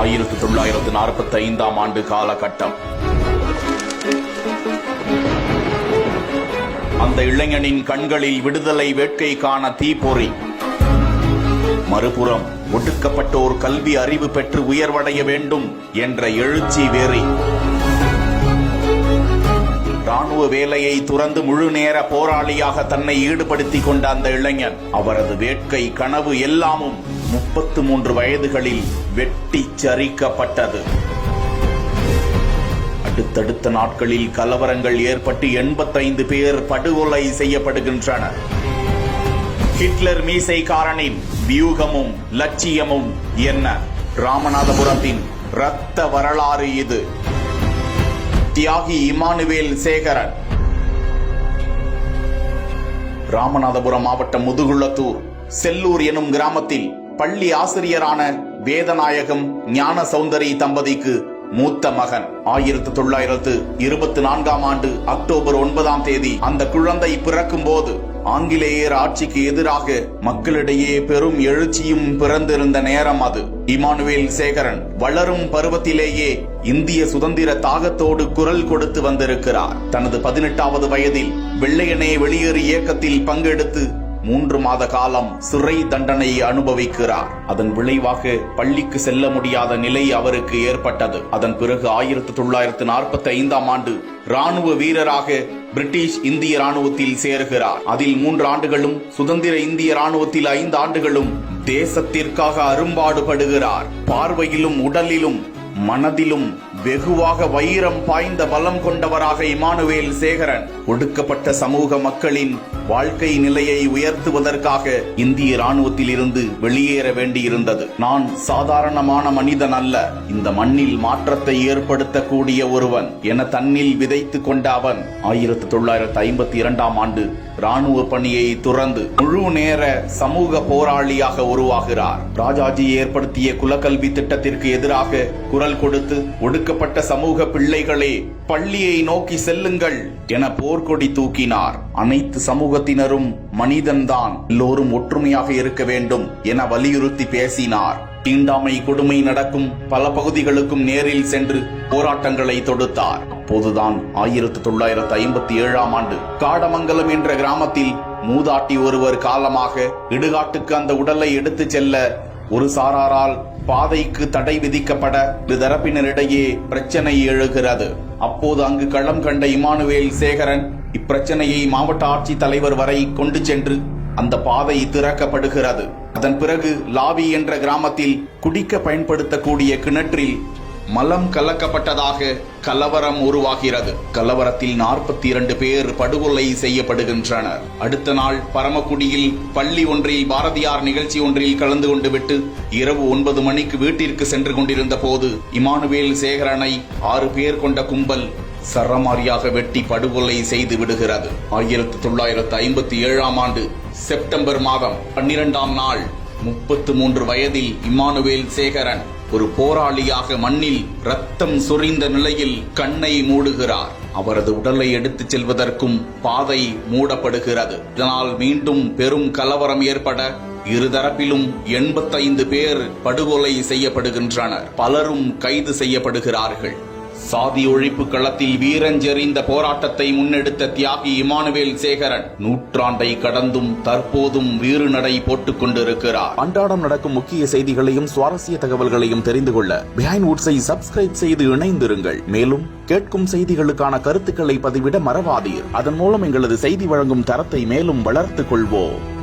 ஆயிரத்தி தொள்ளாயிரத்து நாற்பத்தி ஐந்தாம் ஆண்டு காலகட்டம். அந்த இளைஞனின் கண்களில் விடுதலை வேட்கை காண தீப்பொறி. மறுபுறம் ஒடுக்கப்பட்டோர் கல்வி அறிவு பெற்று உயர்வடைய வேண்டும் என்ற எழுச்சி வேறி. ராணுவ வேலையை துறந்து முழு நேர போராளியாக தன்னை ஈடுபடுத்திக் கொண்ட அந்த இளைஞன் அவரது வேட்கை கனவு எல்லாமும் முப்பத்து மூன்று வயதுகளில் வெட்டி சரிக்கப்பட்டது. அடுத்தடுத்த நாட்களில் கலவரங்கள் ஏற்பட்டு எண்பத்தைந்து பேர் படுகொலை செய்யப்படுகின்றனர். ஹிட்லர் மீசைக்காரனின் வியூகமும் லட்சியமும் என்ன? ராமநாதபுரத்தின் இரத்த வரலாறு இது. தியாகி இமானுவேல் சேகரன். ராமநாதபுரம் மாவட்டம் முதுகுளத்தூர் செல்லூர் எனும் கிராமத்தில் பள்ளி ஆசிரியரான வேதநாயகம் ஞான சௌந்தரி தம்பதிக்கு மூத்த மகன். ஆயிரத்து தொள்ளாயிரத்து இருபத்தி நான்காம் ஆண்டு அக்டோபர் ஒன்பதாம் தேதி அந்த குழந்தை பிறக்கும் போது ஆங்கிலேயர் ஆட்சிக்கு எதிராக மக்களிடையே பெரும் எழுச்சியும் பிறந்திருந்த நேரம் அது. இமானுவேல் சேகரன் வளரும் பருவத்திலேயே இந்திய சுதந்திர தாகத்தோடு குரல் கொடுத்து வந்திருக்கிறார். தனது பதினெட்டாவது வயதில் வெள்ளையனே வெளியேறு இயக்கத்தில் பங்கெடுத்து மூன்று மாத காலம் சிறை தண்டனை அனுபவிக்கிறார். அதன் விளைவாக பள்ளிக்கு செல்ல முடியாத நிலை அவருக்கு ஏற்பட்டது. அதன் பிறகு ஆயிரத்தி தொள்ளாயிரத்து நாற்பத்தி ஐந்தாம் ஆண்டு ராணுவ வீரராக பிரிட்டிஷ் இந்திய ராணுவத்தில் சேருகிறார். அதில் மூன்று ஆண்டுகளும் சுதந்திர இந்திய ராணுவத்தில் ஐந்து ஆண்டுகளும் தேசத்திற்காக அரும்பாடுபடுகிறார். பார்வையிலும் உடலிலும் மனதிலும் வெகுவாக வைரம் பாய்ந்த பலம் கொண்டவராக இமானுவேல் சேகரன். ஒடுக்கப்பட்ட சமூக மக்களின் வாழ்க்கை நிலையை உயர்த்துவதற்காக இந்திய ராணுவத்தில் இருந்து வெளியேற வேண்டியிருந்தது. நான் சாதாரணமான மனிதன் அல்ல. இந்த மண்ணில் மாற்றத்தை ஏற்படுத்தக்கூடிய ஒருவன். என தன்னில் விதைத்துக் கொண்ட அவன். ஆயிரத்தி தொள்ளாயிரத்தி ஐம்பத்தி இரண்டாம் ஆண்டு ராணுவ பணியை துறந்து முழு நேர சமூக போராளியாக உருவாகிறார். ராஜாஜி ஏற்படுத்திய குலக்கல்வி திட்டத்திற்கு எதிராக குரல் கொடுத்து ஒடுக்கப்பட்ட சமூக பிள்ளைகளே பள்ளியை நோக்கி செல்லுங்கள் என போர்க்கொடி தூக்கினார். அனைத்து சமூகத்தினரும் மனிதன்தான் எல்லோரும் ஒற்றுமையாக இருக்க வேண்டும் என வலியுறுத்தி பேசினார். தீண்டாமை கொடுமை நடக்கும் பல பகுதிகளுக்கும் நேரில் சென்று போராட்டங்களை தொடுத்தார். அப்போதுதான் ஆயிரத்தி தொள்ளாயிரத்து ஐம்பத்தி ஏழாம் ஆண்டு காடமங்கலம் என்ற கிராமத்தில் மூதாட்டி ஒருவர் காலமாக இடுகாட்டுக்கு அந்த உடலை எடுத்துச் செல்ல ஒரு சாராரால் பாதைக்கு தடை விதிக்கப்பட இரு தரப்பினரிடையே பிரச்சனை எழுகிறது. அப்போது அங்கு களம் கண்ட இமானுவேல் சேகரன் இப்பிரச்சனையை மாவட்ட ஆட்சித் தலைவர் வரை கொண்டு சென்று அந்த பாதை திறக்கப்படுகிறது. அதன் பிறகு லாவி என்ற கிராமத்தில் குடிக்க பயன்படுத்தக்கூடிய கிணற்றில் மலம் கலக்கப்பட்டதாக கலவரம் உருவாகிறது. கலவரத்தில் நாற்பத்தி இரண்டு பேர் படுகொலை செய்யப்படுகின்றனர். அடுத்த நாள் பரமக்குடியில் பள்ளி ஒன்றில் பாரதியார் நிகழ்ச்சி ஒன்றில் கலந்து கொண்டு விட்டு இரவு ஒன்பது மணிக்கு வீட்டிற்கு சென்று கொண்டிருந்த போது இமானுவேல் சேகரனை ஆறு பேர் கொண்ட கும்பல் சரமாரியாக வெட்டி படுகொலை செய்து விடுகிறது. ஆயிரத்தி தொள்ளாயிரத்து ஐம்பத்தி ஏழாம் ஆண்டு செப்டம்பர் மாதம் பன்னிரெண்டாம் நாள் முப்பத்து மூன்று வயதில் இமானுவேல் சேகரன் ஒரு போராளியாக மண்ணில் ரத்தம் சொரிந்த நிலையில் கண்ணை மூடுகிறார். அவரது உடலை எடுத்துச் செல்வதற்கும் பாதை மூடப்படுகிறது. இதனால் மீண்டும் பெரும் கலவரம் ஏற்பட இருதரப்பிலும் எண்பத்தைந்து பேர் படுகொலை செய்யப்படுகின்றனர். பலரும் கைது செய்யப்படுகிறார்கள். சாதி ஒழிப்பு களத்தில் வீரஞ்செறிந்த போராட்டத்தை முன்னெடுத்த தியாகி இமானுவேல் சேகரன் நூற்றாண்டை கடந்தும் தற்போதும் வீறு நடை போட்டுக் கொண்டிருக்கிறார். அன்றாடம் நடக்கும் முக்கிய செய்திகளையும் சுவாரஸ்ய தகவல்களையும் தெரிந்து கொள்ள பிஹைண்ட் வுட்ஸை சப்ஸ்கிரைப் செய்து இணைந்திருங்கள். மேலும் கேட்கும் செய்திகளுக்கான கருத்துக்களை பதிவிட மறவாதீர். அதன் மூலம் எங்களது செய்தி வழங்கும் தரத்தை மேலும் வளர்த்துக் கொள்வோம்.